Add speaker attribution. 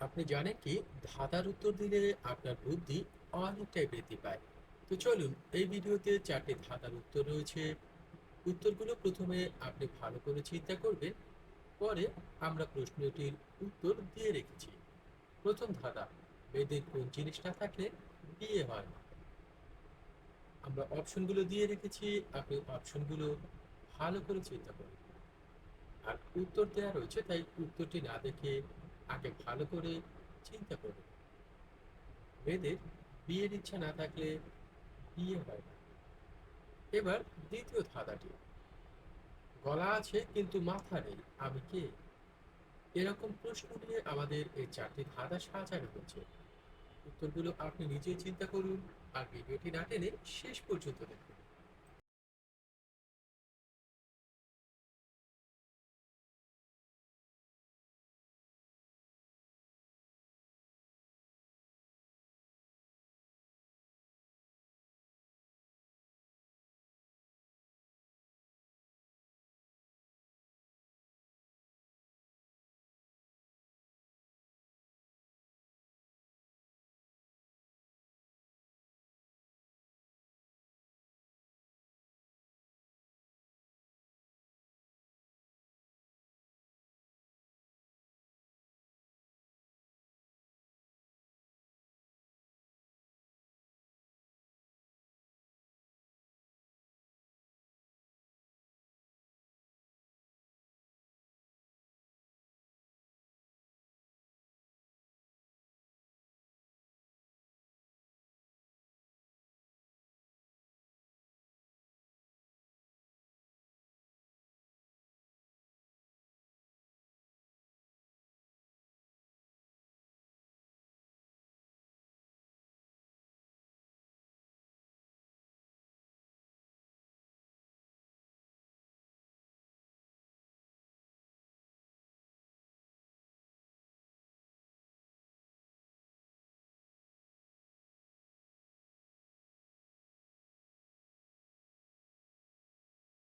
Speaker 1: আপনি জানেন কি, ধাঁধার উত্তর দিলে আপনার বুদ্ধি অনেকটাই বৃদ্ধি পায়। তো চলুন, এই ভিডিওতে চারটি ধাঁধার উত্তর রয়েছে। উত্তরগুলো প্রথমে আপনি ভালো করে চিন্তা করবেন, পরে আমরা প্রশ্নটির উত্তর দিয়ে রেখেছি। প্রথম ধাঁধা মেয়েদের কোন জিনিস না থাকলে বিয়ে হয় না। আমরা অপশনগুলো দিয়ে রেখেছি, আপনি অপশনগুলো ভালো করে চিন্তা করুন। আর উত্তর দেওয়া রয়েছে, তাই উত্তরটি না দেখে আগে ভালো করে চিন্তা করুন। মেয়েদের বিয়ের ইচ্ছা না থাকলে বিয়ে হয় না। এবার দ্বিতীয় ধাঁধাটি। গলা আছে কিন্তু মাথা নেই, আমি কে? এরকম প্রশ্ন নিয়ে আমাদের এই চারটি ধাঁধা সাজানো হচ্ছে উত্তরগুলো আপনি নিজেই চিন্তা করুন, আর ভিডিওটি না টেনে শেষ পর্যন্ত দেখুন।